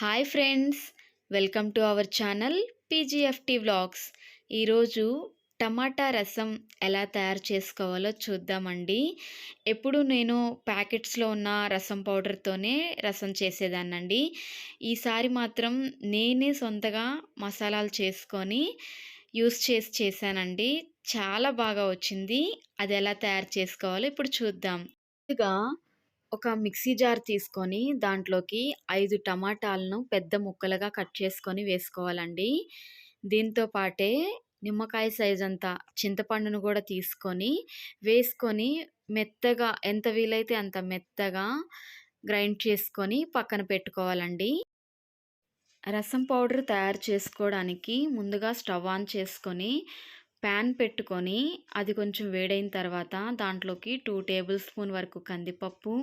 Hi friends welcome to our channel PGFT vlogs. ఈరోజు టమాటా రసం ఎలా తయారు చేసుకోవాలో చూద్దామండి. ఎప్పుడు నేను ప్యాకెట్స్లో ఉన్న రసం పౌడర్తోనే రసం చేసేదాన్నండి. ఈసారి మాత్రం నేనే సొంతగా మసాలాలు చేసుకొని యూస్ చేసి చేశానండి. చాలా బాగా వచ్చింది. అది ఎలా తయారు చేసుకోవాలో ఇప్పుడు చూద్దాం. ముందుగా ఒక మిక్సీ జార్ తీసుకొని దాంట్లోకి ఐదు టమాటాలను పెద్ద ముక్కలుగా కట్ చేసుకొని వేసుకోవాలండి. దీంతో పాటే నిమ్మకాయ సైజ్ అంతా చింతపండును కూడా తీసుకొని వేసుకొని మెత్తగా ఎంత వీలైతే అంత మెత్తగా గ్రైండ్ చేసుకొని పక్కన పెట్టుకోవాలండి. రసం పౌడర్ తయారు చేసుకోవడానికి ముందుగా స్టవ్ ఆన్ చేసుకొని ప్యాన్ పెట్టుకొని అది కొంచెం వేడైన తర్వాత దాంట్లోకి టూ టేబుల్ స్పూన్ వరకు కందిపప్పు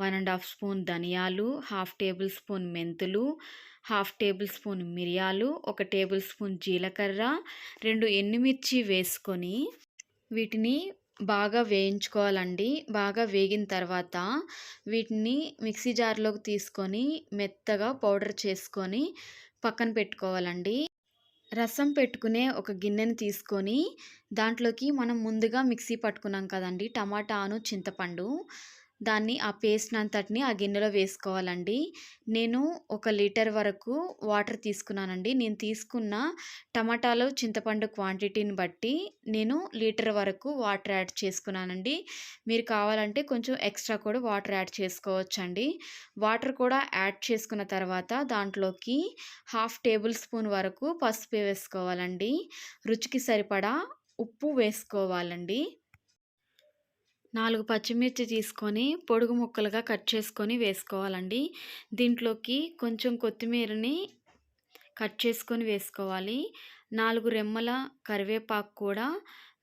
వన్ అండ్ హాఫ్ స్పూన్ ధనియాలు హాఫ్ టేబుల్ స్పూన్ మెంతులు హాఫ్ టేబుల్ స్పూన్ మిరియాలు ఒక టేబుల్ స్పూన్ జీలకర్ర రెండు ఎండుమిర్చి వేసుకొని వీటిని బాగా వేయించుకోవాలండి. బాగా వేగిన తర్వాత వీటిని మిక్సీ జార్లోకి తీసుకొని మెత్తగా పౌడర్ చేసుకొని పక్కన పెట్టుకోవాలండి. రసం పెట్టుకునే ఒక గిన్నెని తీసుకొని దాంట్లోకి మనం ముందుగా మిక్సీ పట్టుకున్నాం కదండి టమాటాను చింతపండు. దాన్ని ఆ పేస్ట్ అంతటిని ఆ గిన్నెలో వేసుకోవాలండి. నేను ఒక లీటర్ వరకు వాటర్ తీసుకున్నానండి. నేను తీసుకున్న టమాటాలు చింతపండు క్వాంటిటీని బట్టి నేను లీటర్ వరకు వాటర్ యాడ్ చేసుకున్నానండి. మీరు కావాలంటే కొంచెం ఎక్స్ట్రా కూడా వాటర్ యాడ్ చేసుకోవచ్చండి. వాటర్ కూడా యాడ్ చేసుకున్న తర్వాత దాంట్లోకి హాఫ్ టేబుల్ స్పూన్ వరకు పసుపు వేసుకోవాలండి. రుచికి సరిపడా ఉప్పు వేసుకోవాలండి. నాలుగు పచ్చిమిర్చి తీసుకొని పొడుగు ముక్కలుగా కట్ చేసుకొని వేసుకోవాలండి. దీంట్లోకి కొంచెం కొత్తిమీరని కట్ చేసుకొని వేసుకోవాలి. నాలుగు రెమ్మల కరివేపాకు కూడా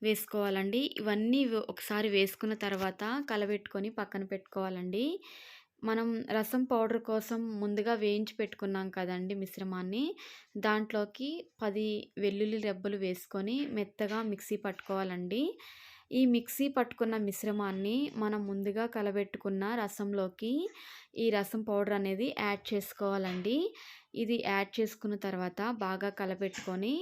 వేసుకోవాలండి. ఇవన్నీ ఒకసారి వేసుకున్న తర్వాత కలబెట్టుకొని పక్కన పెట్టుకోవాలండి. మనం రసం పౌడర్ కోసం ముందుగా వేయించి పెట్టుకున్నాం కదండి మిశ్రమాన్ని. దాంట్లోకి పది వెల్లుల్లి రెబ్బలు వేసుకొని మెత్తగా మిక్సీ పట్టుకోవాలండి. ఈ మిక్సీ పట్టుకున్న మిశ్రమాన్ని మనం ముందుగా కలబెట్టుకున్న రసంలోకి ఈ రసం పౌడర్ అనేది యాడ్ చేసుకోవాలండి. ఇది యాడ్ చేసుకున్న తర్వాత బాగా కలబెట్టుకొని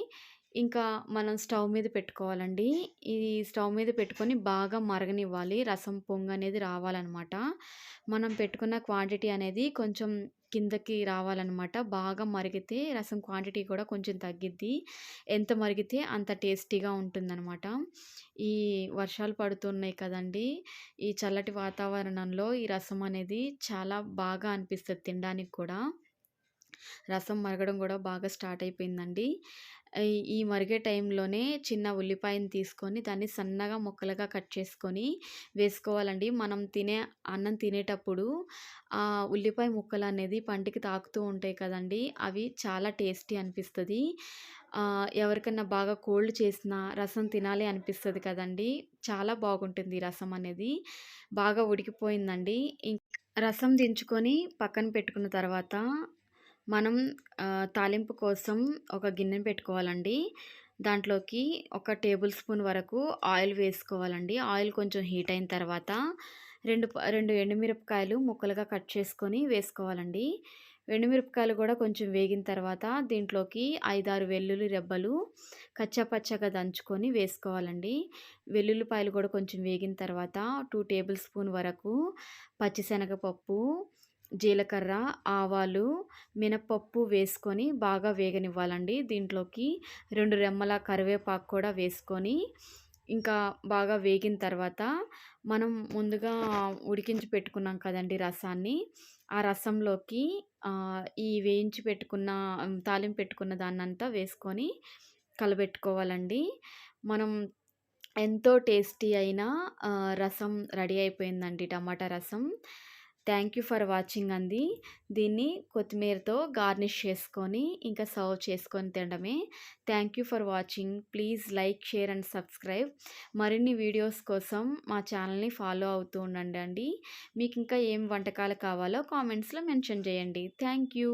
ఇంకా మనం స్టవ్ మీద పెట్టుకోవాలండి. ఇది స్టవ్ మీద పెట్టుకొని బాగా మరగనివ్వాలి. రసం పొంగు అనేది రావాలన్నమాట. మనం పెట్టుకున్న క్వాంటిటీ అనేది కొంచెం కిందకి రావాలన్నమాట. బాగా మరిగితే రసం క్వాంటిటీ కూడా కొంచెం తగ్గిద్ది. ఎంత మరిగితే అంత టేస్టీగా ఉంటుందన్నమాట. ఈ వర్షాలు పడుతున్నాయి కదండి ఈ చల్లటి వాతావరణంలో ఈ రసం అనేది చాలా బాగా అనిపిస్తుంది తినడానికి కూడా. రసం మరగడం కూడా బాగా స్టార్ట్ అయిపోయిందండి. ఈ మరిగే టైంలోనే చిన్న ఉల్లిపాయని తీసుకొని దాన్ని సన్నగా ముక్కలుగా కట్ చేసుకొని వేసుకోవాలండి. మనం తినే అన్నం తినేటప్పుడు ఆ ఉల్లిపాయ ముక్కలు అనేది పంటికి తాకుతూ ఉంటాయి కదండి. అవి చాలా టేస్టీ అనిపిస్తుంది. ఎవరికన్నా బాగా కోల్డ్ చేసిన రసం తినాలి అనిపిస్తుంది కదండి. చాలా బాగుంటుంది రసం అనేది. బాగా ఉడికిపోయిందండి. రసం దించుకొని పక్కన పెట్టుకున్న తర్వాత మనం తాలింపు కోసం ఒక గిన్నె పెట్టుకోవాలండి. దాంట్లోకి ఒక టేబుల్ స్పూన్ వరకు ఆయిల్ వేసుకోవాలండి. ఆయిల్ కొంచెం హీట్ అయిన తర్వాత రెండు రెండు ఎండుమిరపకాయలు ముక్కలుగా కట్ చేసుకొని వేసుకోవాలండి. ఎండుమిరపకాయలు కూడా కొంచెం వేగిన తర్వాత దీంట్లోకి ఐదారు వెల్లుల్లి రెబ్బలు కచ్చపచ్చగా దంచుకొని వేసుకోవాలండి. వెల్లుల్లిపాయలు కూడా కొంచెం వేగిన తర్వాత టూ టేబుల్ స్పూన్ వరకు పచ్చిశనగపప్పు జీలకర్ర ఆవాలు మినపప్పు వేసుకొని బాగా వేగనివ్వాలండి. దీంట్లోకి రెండు రెమ్మల కరివేపాకు కూడా వేసుకొని ఇంకా బాగా వేగిన తర్వాత మనం ముందుగా ఉడికించి పెట్టుకున్నాం కదండి రసాన్ని. ఆ రసంలోకి ఈ వేయించి పెట్టుకున్న తాలింపు పెట్టుకున్న దాన్నంతా వేసుకొని కలబెట్టుకోవాలండి. మనం ఎంతో టేస్టీ అయిన రసం రెడీ అయిపోయిందండి టమాటా రసం. థ్యాంక్ యూ ఫర్ వాచింగ్ అంది. దీన్ని కొత్తిమీరతో గార్నిష్ చేసుకొని ఇంకా సర్వ్ చేసుకొని తినడమే. Thank you for watching. Please like share and subscribe. మరిన్ని వీడియోస్ కోసం మా ఛానల్ని ఫాలో అవుతూ ఉండండి అండి. మీకు ఇంకా ఏం వంటకాలు కావాలో కామెంట్స్లో మెన్షన్ చేయండి. Thank you